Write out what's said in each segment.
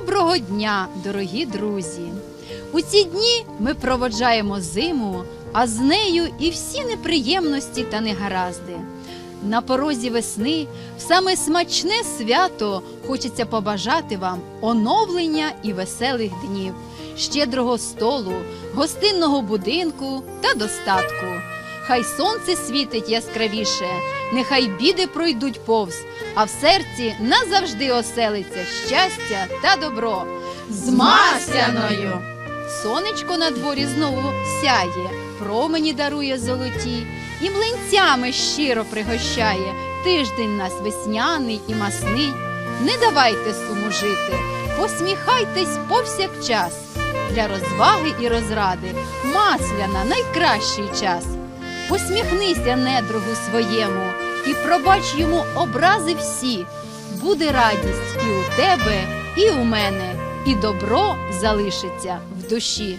Доброго дня, дорогі друзі! У ці дні ми проводжаємо зиму, а з нею і всі неприємності та негаразди. На порозі весни, в саме смачне свято, хочеться побажати вам оновлення і веселих днів, щедрого столу, гостинного будинку та достатку. Хай сонце світить яскравіше, нехай біди пройдуть повз, а в серці назавжди оселиться щастя та добро. З Масляною! Сонечко на дворі знову сяє, промені дарує золоті, і млинцями щиро пригощає. Тиждень нас весняний і масний. Не давайте суму жити, посміхайтесь повсякчас. Для розваги і розради масляна найкращий час. Посміхнися недругу своєму і пробач йому образи всі. Буде радість і у тебе, і у мене, і добро залишиться в душі.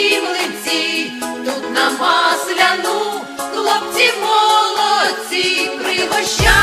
млинці, тут на масляну, хлопці молодці, пригощають.